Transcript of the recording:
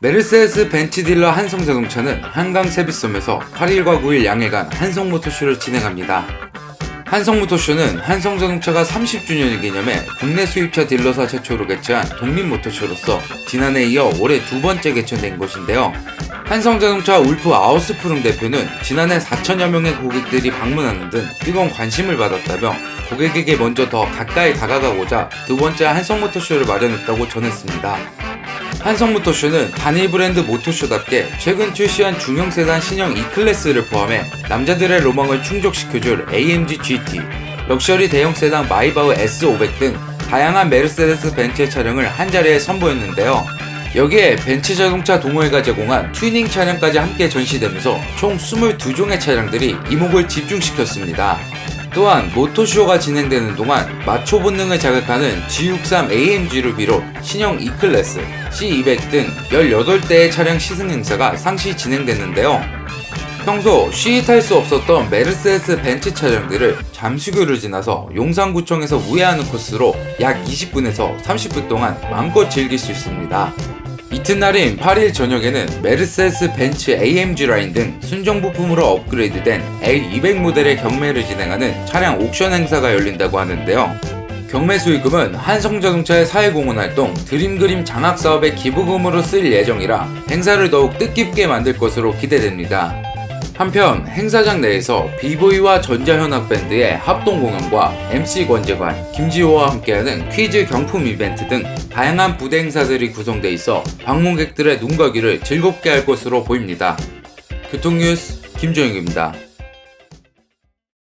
메르세데스 벤츠 딜러 한성자동차는 한강 세비섬에서 8일과 9일 양일간 한성모터쇼를 진행합니다. 한성모터쇼는 한성자동차가 30주년을 기념해 국내 수입차 딜러사 최초로 개최한 독립모터쇼로서 지난해 이어 올해 두 번째 개최된 곳인데요. 한성자동차 울프 아우스프룽 대표는 지난해 4천여 명의 고객들이 방문하는 등 뜨거운 관심을 받았다며 고객에게 먼저 더 가까이 다가가고자 두 번째 한성모터쇼를 마련했다고 전했습니다. 한성모터쇼는 단일 브랜드 모토쇼답게 최근 출시한 중형 세단 신형 E클래스를 포함해 남자들의 로망을 충족시켜줄 AMG GT, 럭셔리 대형 세단 마이바흐 S500 등 다양한 메르세데스 벤츠 차량을 한자리에 선보였는데요. 여기에 벤츠 자동차 동호회가 제공한 튜닝 차량까지 함께 전시되면서 총 22종의 차량들이 이목을 집중시켰습니다. 또한 모토쇼가 진행되는 동안 마초 본능을 자극하는 G63 AMG를 비롯 신형 E클래스, C200 등 18대의 차량 시승 행사가 상시 진행됐는데요. 평소 쉬이 탈 수 없었던 메르세데스 벤츠 차량들을 잠수교를 지나서 용산구청에서 우회하는 코스로 약 20분에서 30분 동안 마음껏 즐길 수 있습니다. 이튿날인 8일 저녁에는 메르세데스 벤츠 AMG 라인 등 순정 부품으로 업그레이드된 L200 모델의 경매를 진행하는 차량 옥션 행사가 열린다고 하는데요. 경매 수익금은 한성자동차의 사회공헌 활동 드림그림 장학 사업의 기부금으로 쓸 예정이라 행사를 더욱 뜻깊게 만들 것으로 기대됩니다. 한편 행사장 내에서 비보이와 전자현악밴드의 합동 공연과 MC 권재관, 김지호와 함께하는 퀴즈 경품 이벤트 등 다양한 부대 행사들이 구성돼 있어 방문객들의 눈과 귀를 즐겁게 할 것으로 보입니다. 교통뉴스 김조영입니다.